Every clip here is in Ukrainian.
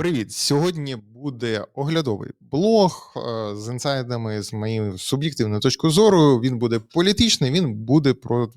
Привіт! Сьогодні буде оглядовий блог е, з інсайдами, з моєю суб'єктивною точкою зору. Він буде політичний, він буде про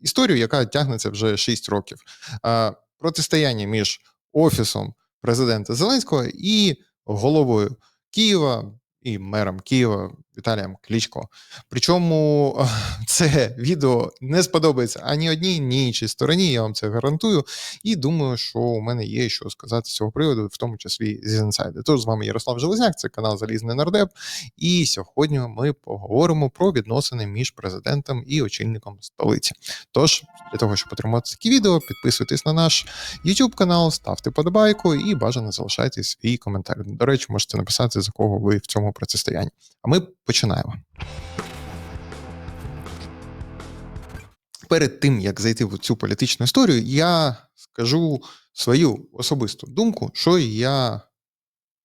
історію, яка тягнеться вже 6 років. Е, Протистояння між офісом президента Зеленського і головою Києва і мером Києва Віталієм Кличко. Причому е, це відео не сподобається ані одній, ні іншій стороні. Я вам це гарантую. І думаю, що у мене є що сказати з цього приводу, в тому числі з інсайди. Тож з вами Ярослав Железняк, це канал Залізний Нардеп. І сьогодні ми поговоримо про відносини між президентом і очільником столиці. Тож, для того, щоб отримати такі відео, підписуйтесь на наш YouTube канал, ставте подобайку і бажано залишайте свій коментар. До речі, можете написати, за кого ви в цьому протистоянні. А ми починаємо. Перед тим як зайти в цю політичну історію, я скажу свою особисту думку, що я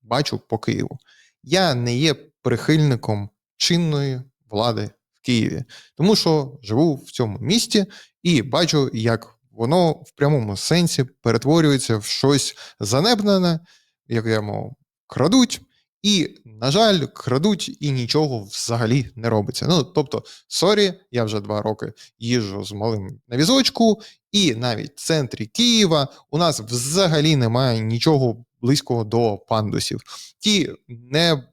бачу по Києву. Я не є прихильником чинної влади в Києві, тому що живу в цьому місті і бачу, як воно в прямому сенсі перетворюється в щось занебнене, яке мов крадуть. І, на жаль, крадуть і нічого взагалі не робиться. Ну, тобто, сорі, я вже два роки їжджу з малим на візочку, і навіть в центрі Києва у нас взагалі немає нічого близького до пандусів. Ті не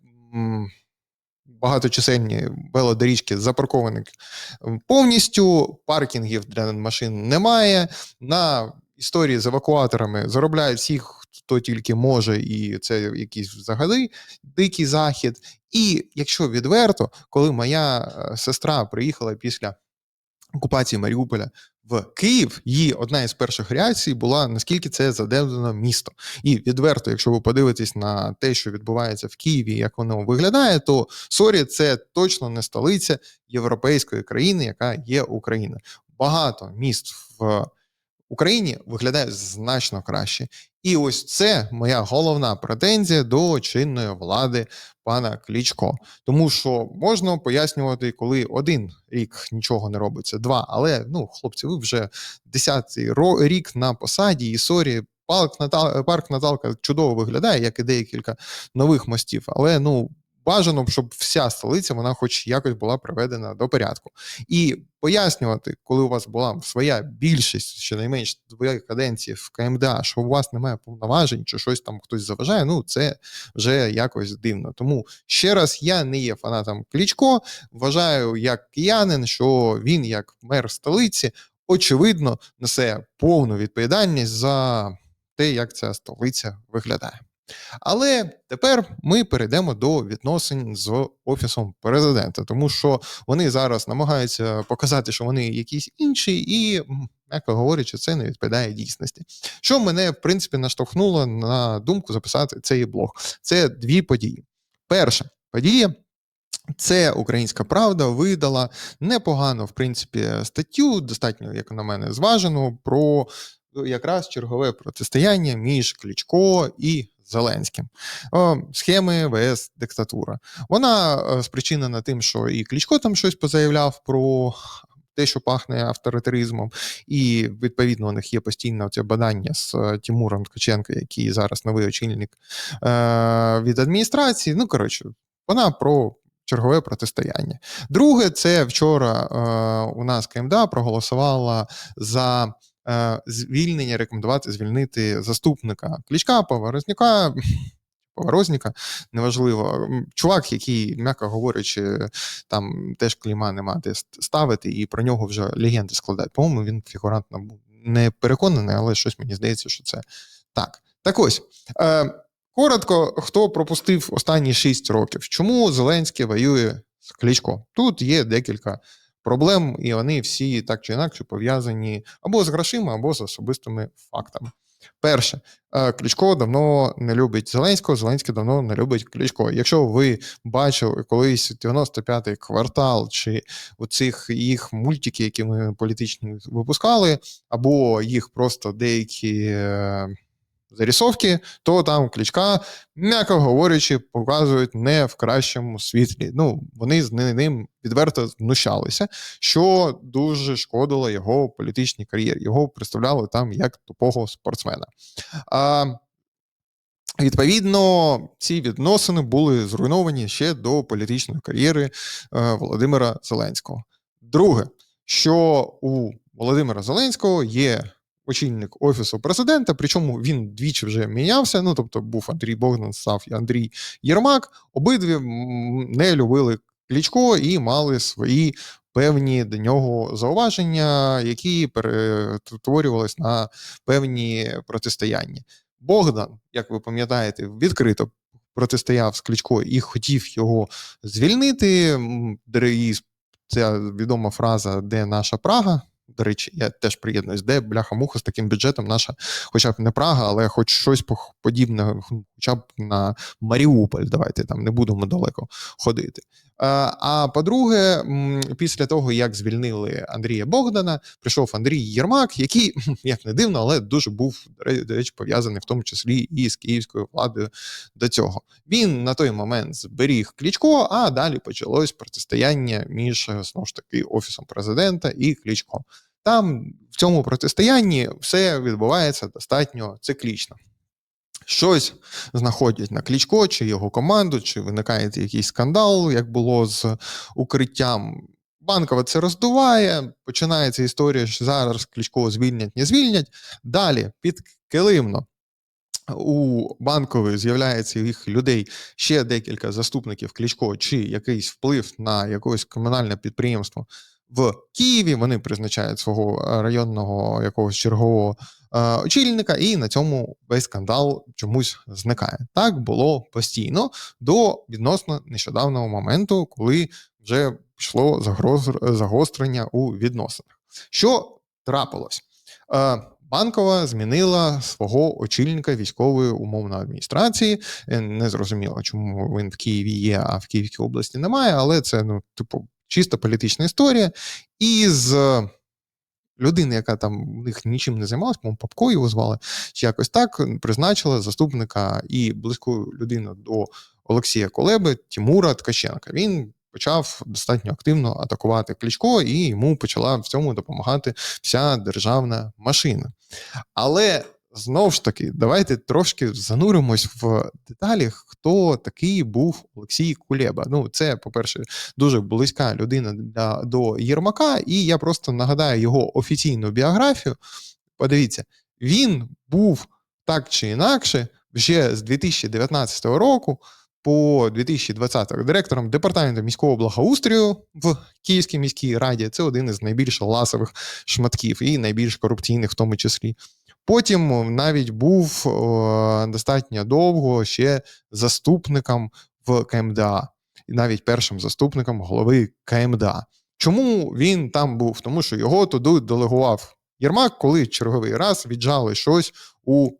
багаточисельні велодоріжки запарковані повністю, паркінгів для машин немає. На історії з евакуаторами заробляють всіх, хто тільки може, і це якийсь взагалі дикий захід. І якщо відверто, коли моя е, сестра приїхала після окупації Маріуполя в Київ, її одна із перших реакцій була наскільки це задевнено місто. І відверто, якщо ви подивитесь на те, що відбувається в Києві, як воно виглядає, то сорі, це точно не столиця європейської країни, яка є Україна. Багато міст в Україні виглядає значно краще. І ось це моя головна претензія до чинної влади пана Клічко. Тому що можна пояснювати, коли один рік нічого не робиться, два. Але ну, хлопці, ви вже десятий рік на посаді, і сорі. Парк Натал парк Наталка чудово виглядає, як і декілька нових мостів. Але ну бажано, щоб вся столиця вона, хоч якось була приведена до порядку, і пояснювати, коли у вас була своя більшість, щонайменш двоє каденції в КМДА, що у вас немає повноважень, чи щось там хтось заважає. Ну це вже якось дивно. Тому ще раз я не є фанатом Клічко. Вважаю, як киянин, що він, як мер столиці, очевидно несе повну відповідальність за те, як ця столиця виглядає. Але тепер ми перейдемо до відносин з офісом президента, тому що вони зараз намагаються показати, що вони якісь інші, і м'яко говорячи, це не відповідає дійсності. Що мене в принципі наштовхнуло на думку записати цей блог. Це дві події. Перша подія. Це українська правда видала непогано, в принципі, статтю, достатньо, як на мене, зважену, про якраз чергове протистояння між Клічко і Зеленським. О, Схеми ВС диктатура. Вона е, спричинена тим, що і Клічко там щось позаявляв про. Те, що пахне авторитаризмом, і відповідно у них є постійне це бадання з е, Тимуром Ткаченко, який зараз новий очільник е- від адміністрації. Ну коротше, вона про чергове протистояння. Друге, це вчора е- у нас КМДА проголосувала за звільнення рекомендувати звільнити заступника Клічка, Поворознюка, Поворозніка, неважливо. Чувак, який, м'яко говорячи, там теж кліма нема де ставити, і про нього вже легенди складають. По-моєму, він фігурантно був не переконаний, але щось мені здається, що це так. Так ось. Е, Коротко, хто пропустив останні 6 років, чому Зеленський воює з Кличко? Тут є декілька проблем, і вони всі так чи інакше пов'язані або з грошима, або з особистими фактами. Перше, е, Кличко давно не любить Зеленського, Зеленський давно не любить Кличко. Якщо ви бачили колись 95-й квартал чи оцих їх мультики, які ми політичні випускали, або їх просто деякі е, зарисовки, то там клічка, м'яко говорячи, показують не в кращому світлі. Ну, вони з ним відверто знущалися, що дуже шкодило його політичній кар'єрі. Його представляли там як тупого спортсмена. А Відповідно, ці відносини були зруйновані ще до політичної кар'єри е, Володимира Зеленського. Друге, що у Володимира Зеленського є очільник офісу президента, причому він двічі вже мінявся. Ну тобто був Андрій Богдан, став і Андрій Єрмак. Обидві не любили Клічко і мали свої певні до нього зауваження, які перетворювались на певні протистояння. Богдан, як ви пам'ятаєте, відкрито протистояв з Кличко і хотів його звільнити. Ця відома фраза, де наша Прага. До речі, я теж приєднуюсь, де бляха-муха з таким бюджетом наша, хоча б не Прага, але хоч щось подібне, хоча б на Маріуполь. Давайте там не будемо далеко ходити. Е, А по-друге, після того, як звільнили Андрія Богдана, прийшов Андрій Єрмак, який, як не дивно, але дуже був до речі, пов'язаний в тому числі і з київською владою до цього. Він на той момент зберіг Клічко, а далі почалось протистояння між е, знову ж таки офісом президента і Клічко. Там в цьому протистоянні все відбувається достатньо циклічно. Щось знаходять на Клічко чи його команду, чи виникає якийсь скандал, як було з укриттям. Банкова це роздуває. Починається історія, що зараз Клічко звільнять, не звільнять. Далі підкилимно у банкової з'являється їх людей ще декілька заступників Клічко, чи якийсь вплив на якесь комунальне підприємство в Києві. Вони призначають свого е, районного якогось чергового очільника, і на цьому весь скандал чомусь зникає. Так було постійно до відносно нещодавнього моменту, коли вже пішло загострення у відносинах. Що трапилось? Е, Банкова змінила свого очільника військової умовної адміністрації. Е, Не зрозуміло, чому він в Києві є, а в Київській області немає, але це ну, типу, чисто політична історія. І з людини, яка там в них нічим не займалась, по-моєму, Папко його звали, чи якось так призначила заступника і близьку людину до Олексія Колеби Тимура Ткаченка. Він почав достатньо активно атакувати Кличко, і йому почала в цьому допомагати вся державна машина. Але знову ж таки, давайте трошки зануримось в деталі, хто такий був Олексій Кулеба. Ну, це, по-перше, дуже близька людина для, до Єрмака, і я просто нагадаю його офіційну біографію. Подивіться, він був так чи інакше вже з 2019 року по 2020 директором департаменту міського благоустрою в Київській міській раді. Це один із найбільш ласових шматків і найбільш корупційних в тому числі. Потім навіть був достатньо довго ще заступником в КМДА, і навіть першим заступником голови КМДА. Чому він там був? Тому що його туди делегував Єрмак, коли черговий раз віджали щось у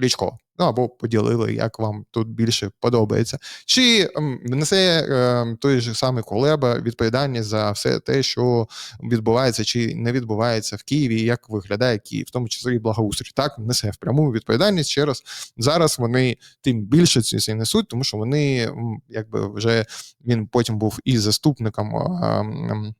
Кличко. Ну або поділили, як вам тут більше подобається. Чи ем, несе е, той же самий Колеба відповідальність за все те, що відбувається чи не відбувається в Києві, як виглядає Київ, в тому числі і благоустрій. Так, несе в пряму відповідальність. Ще раз зараз вони тим більше ці несуть, тому що вони якби вже він потім був і заступником. ем, ем,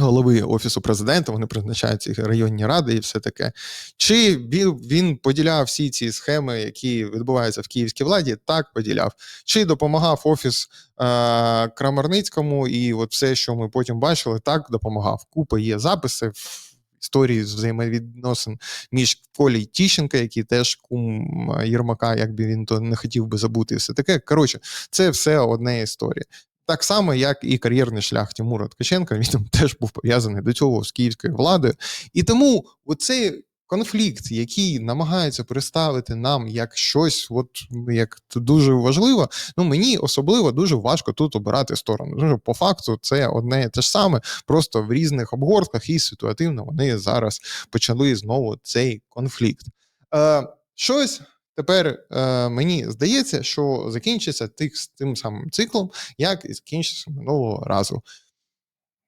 Голови офісу президента, вони призначають ці районні ради і все таке. Чи він, поділяв всі ці схеми, які відбуваються в київській владі? Так поділяв. Чи допомагав офіс е, Крамарницькому, і от все, що ми потім бачили, так допомагав. Купа є записи в історії з взаємовідносин між Колій Тіщенка, який теж кум Єрмака, як би він то не хотів би забути, і все таке. Коротше, це все одна історія. Так само, як і кар'єрний шлях Тимура Ткаченка, він теж був пов'язаний до цього з київською владою. І тому оцей конфлікт, який намагається представити нам як щось, от як дуже важливо, ну мені особливо дуже важко тут обирати сторону. Тому по факту це одне і те ж саме, просто в різних обгортках і ситуативно вони зараз почали знову цей конфлікт. Е, Щось. Тепер е, мені здається, що закінчиться тих, тим самим циклом, як і закінчився минулого разу.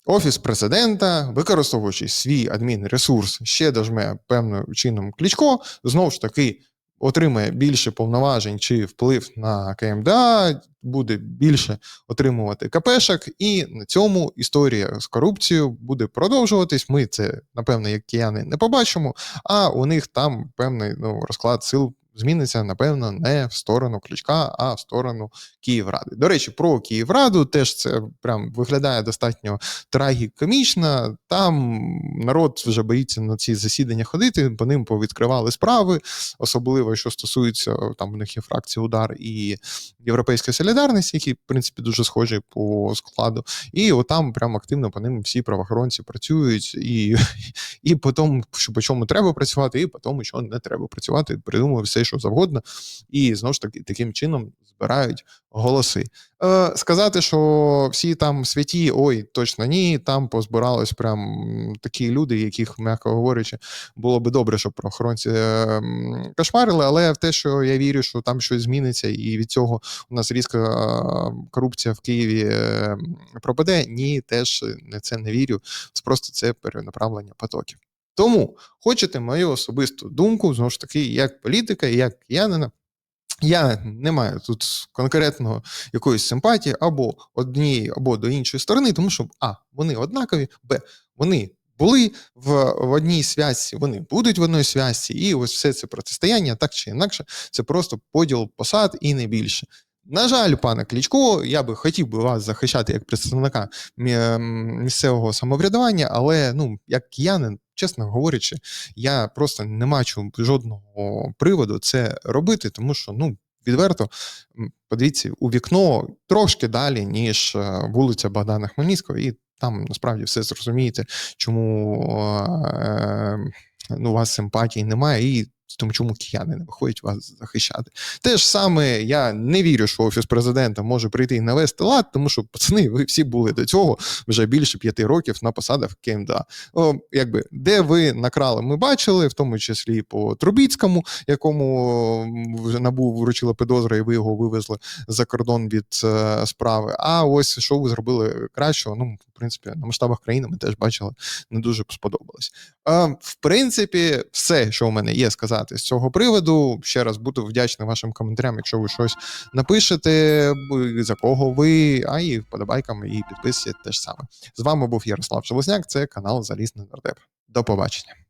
Офіс президента, використовуючи свій адмінресурс, ще дожме певним чином клічко, знову ж таки отримає більше повноважень чи вплив на КМДА, буде більше отримувати КПшок, і на цьому історія з корупцією буде продовжуватись. Ми це, напевно, як кияни не побачимо, а у них там певний ну, розклад сил зміниться, напевно, не в сторону Кличка, а в сторону Київради. До речі, про Київраду теж це прям виглядає достатньо трагікомічно. Там народ вже боїться на ці засідання ходити, по ним повідкривали справи, особливо що стосується там у них є фракція удар і Європейська солідарність, які в принципі дуже схожі по складу. І отам прям активно по ним всі правоохоронці працюють, і, і по тому, що по чому треба працювати, і по тому, що не треба працювати, придумують все, що завгодно, і знову ж таки таким чином збирають голоси. Е, сказати, що всі там святі, ой, точно ні, там позбирались прям такі люди, яких, м'яко говорячи, було би добре, щоб правоохоронці е, кошмарили, але в те, що я вірю, що там щось зміниться, і від цього у нас різка е, корупція в Києві е, пропаде, ні, теж не це не вірю. Це Просто це перенаправлення потоків. Тому хочете мою особисту думку, знову ж таки, як політика, як киянина, я не маю тут конкретного якоїсь симпатії або однієї, або до іншої сторони, тому що А, вони однакові, Б, вони були в, в одній связці, вони будуть в одній связці, і ось все це протистояння, так чи інакше, це просто поділ посад і не більше. На жаль, пане Клічко, я би хотів би вас захищати як представника місцевого самоврядування, але ну, як киянин, чесно говорячи, я просто не бачу жодного приводу це робити, тому що ну. Відверто, подивіться, у вікно трошки далі, ніж е, вулиця Богдана Хмельницького, і там насправді все зрозумієте, чому е, ну, у вас симпатії немає, і тому чому кияни не виходять вас захищати. Те ж саме я не вірю, що офіс президента може прийти і навести лад, тому що пацани, ви всі були до цього вже більше п'яти років на посадах КМДА. О, якби де ви накрали, ми бачили, в тому числі по Трубіцькому, якому м, вже набу вручила підозра, і ви його вивезли за кордон від е, справи. А ось що ви зробили кращого? Ну, принципі, на масштабах країни ми теж бачили, не дуже сподобалось. Е, в принципі, все, що у мене є сказати з цього приводу. Ще раз буду вдячний вашим коментарям, якщо ви щось напишете, за кого ви, а і вподобайками і підписці теж саме. З вами був Ярослав Шелесняк, це канал Залізний Нардеп. До побачення.